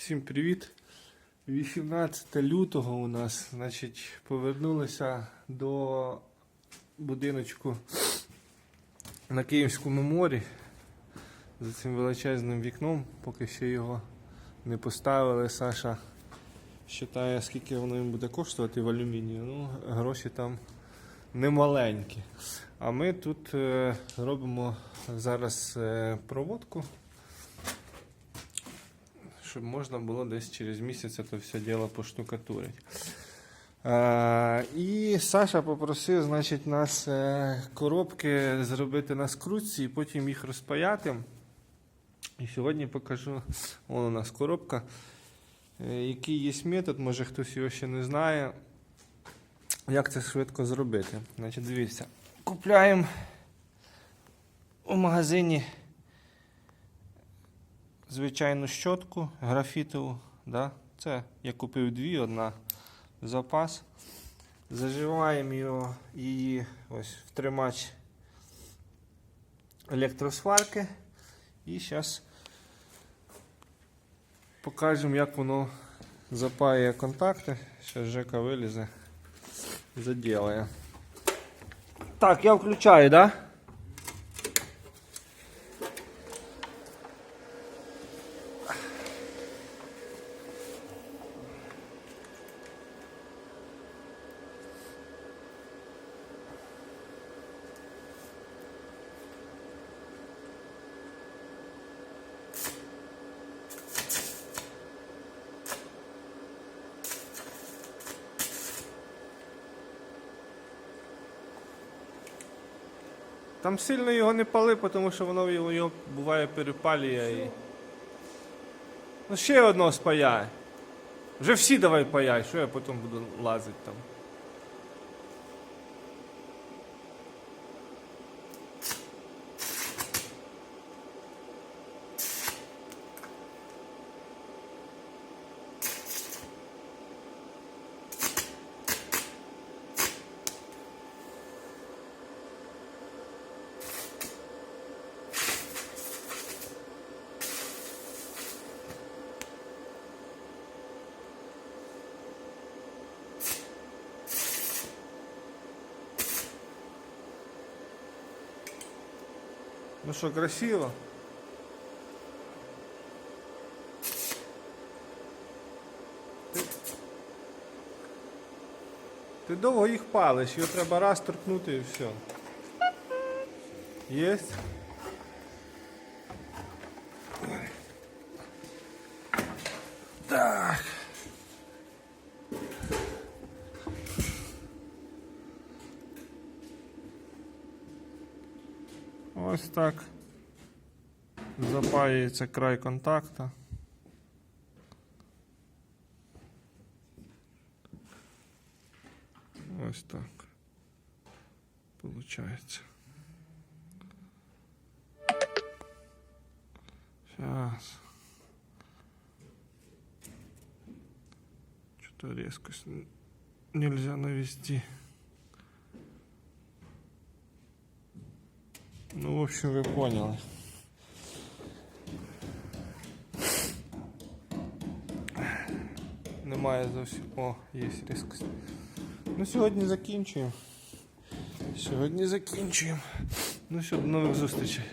Всім привіт! 18 лютого у нас, значить, повернулися до будиночку на Київському морі за цим величезним вікном, поки ще його не поставили. Саша вважає, скільки воно їм буде коштувати в алюмінію. Ну, гроші там немаленькі. А ми тут е, робимо зараз е, проводку щоб можна було десь через місяць це все діло поштукатурити. Е, і Саша попросив значить, нас е, коробки зробити на скрутці і потім їх розпаяти. І сьогодні покажу, вон у нас коробка. Е, який є метод, може хтось його ще не знає. Як це швидко зробити? Значить, дивіться, купляємо у магазині звичайну щотку графітову. Да? Це я купив дві, одна запас. Заживаємо його, її ось в тримач електросварки. І зараз покажемо, як воно запаює контакти. Зараз Жека вилізе, заділає. Так, я включаю, так? Да? Там сильно його не пали, тому що воно його, буває перепалює і. Ну ще одного спаяй. Вже всі давай паяй, що я потім буду лазити там. Ну що, красиво? Ти, ти довго їх палиш, його треба раз торкнути і все. Єсть? Так. Ось так запаюється край контакта. Ось так. Получається. Сейчас. Что-то резкость нельзя навести. Ну, в общем, вы поняли. Немає зовсім. О, є різкость. Ну, сьогодні закінчуємо. Сьогодні закінчуємо. Ну, все, до нових зустрічей.